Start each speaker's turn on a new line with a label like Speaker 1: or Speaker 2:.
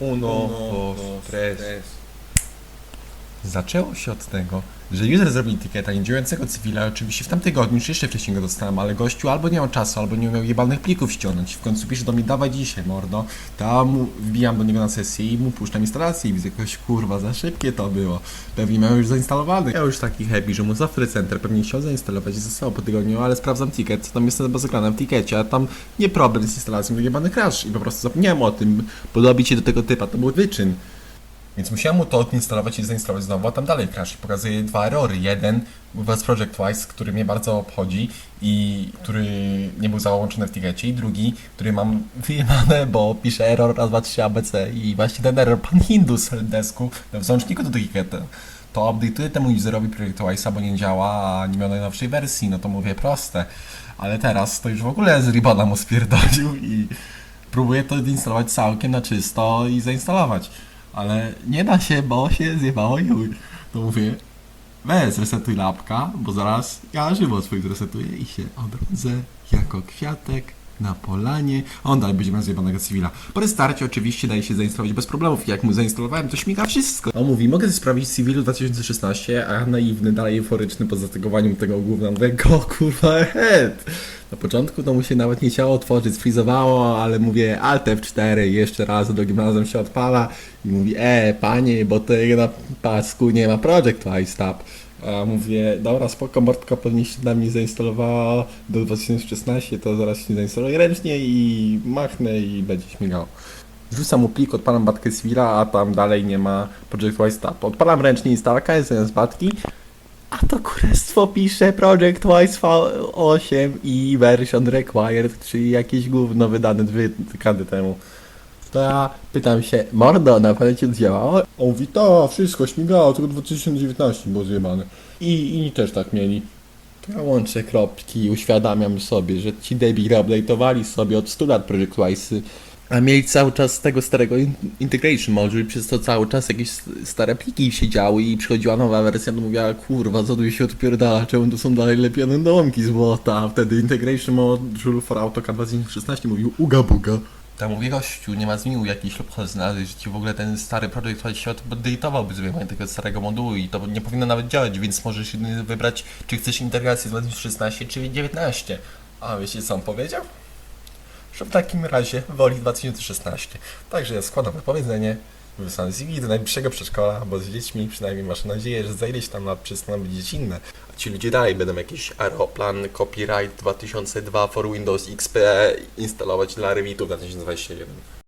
Speaker 1: 1, 2, 3. Zaczęło się od tego, że user zrobił etykieta niedziałającego cywila, oczywiście w tamtym tygodniu, czy jeszcze wcześniej go dostałem, ale gościu albo nie miał czasu, albo nie miał jebanych plików ściągnąć. W końcu pisze do mnie, dawaj dzisiaj, mordo. Tam wbijam do niego na sesję i mu puszczam instalację i widzę jakoś, kurwa, za szybkie to było. Pewnie miał już zainstalowany. Ja już taki happy, że mu Software Center pewnie chciał zainstalować i zostało po tygodniu, ale sprawdzam ticket, co tam jest zagrane w tikecie, a tam nie problem z instalacją, tylko jebany crash i po prostu zapomniałem o tym. Podobi się do tego typa, to był wyczyn. Więc musiałem mu to odinstalować i zainstalować znowu, a tam dalej crash. Pokazuje dwa errory. Jeden, was Project Twice, który mnie bardzo obchodzi i który nie był załączony w tikecie i drugi, który mam wyjebane, bo pisze error raz, dwa, trzy ABC i właśnie ten error pan Hindus desku w załączniku do tiketa. To update'uję temu userowi Project Twice'a, bo nie działa, a nie miał najnowszej wersji, no to mówię proste. Ale teraz to już w ogóle z Ribona mu spierdolił i próbuję to odinstalować całkiem na czysto i zainstalować. Ale nie da się, bo się zjebało już. To mówię, weź zresetuj lapka, bo zaraz ja żywo swój zresetuję i się odrodzę jako kwiatek na polanie. On dalej będzie miał zjebanego cywila. Po restarcie oczywiście daje się zainstalować bez problemów. Jak mu zainstalowałem, to śmiga wszystko. On mówi, mogę sprawdzić cywilu 2016, a naiwny, dalej euforyczny po zatygowaniem tego gówna. Mówię, go kurwa head. Początku to mu się nawet nie chciało otworzyć, sfrizowało, ale mówię Alt F4 i jeszcze raz, drugim razem się odpala i mówi, e, panie, bo to na pasku nie ma Project iStab. A mówię, dobra, spoko, Mordka pewnie się na mnie zainstalowała do 2016, to zaraz się zainstaluję ręcznie i machnę i będzie śmigało. Wrzucam mu plik, odpalam batkę Civila, a tam dalej nie ma Project iStab. Odpalam ręcznie instalaka, zamiast batki, a to królestwo pisze Project Wise V8 i version required, czyli jakieś gówno wydane dwie dekady temu. To ja pytam się, mordo, na pewno ci działało? On mówi, to wszystko śmigało, tylko 2019 było zjebane. I inni też tak mieli. Ja łączę kropki i uświadamiam sobie, że ci debile update'owali sobie od 100 lat Project Wise'y, a mieli cały czas z tego starego in- integration module, przez to cały czas jakieś stare pliki się działy i przychodziła nowa wersja, to mówiła, kurwa, co tu się odpierdala, czemu tu są dalej lepione domki z a wtedy integration module for AutoCAD 2016 mówił uga buga. Tam mówię, gościu, nie ma zmiłu jakiś lub znaleźć, że ci w ogóle ten stary projekt się update'ował bez wyjmowania tego starego modułu i to nie powinno nawet działać, więc możesz wybrać, czy chcesz integrację z 2016 czy 19. A wiecie co on powiedział? Że w takim razie woli 2016. Także składam wypowiedzenie, wysyłam CV do najbliższego przedszkola, bo z dziećmi przynajmniej masz nadzieję, że za ileś tam lat przestaną być dziecinne. A ci ludzie dalej będą jakiś Aeroplan Copyright 2002 for Windows XP instalować dla Revitu 2021.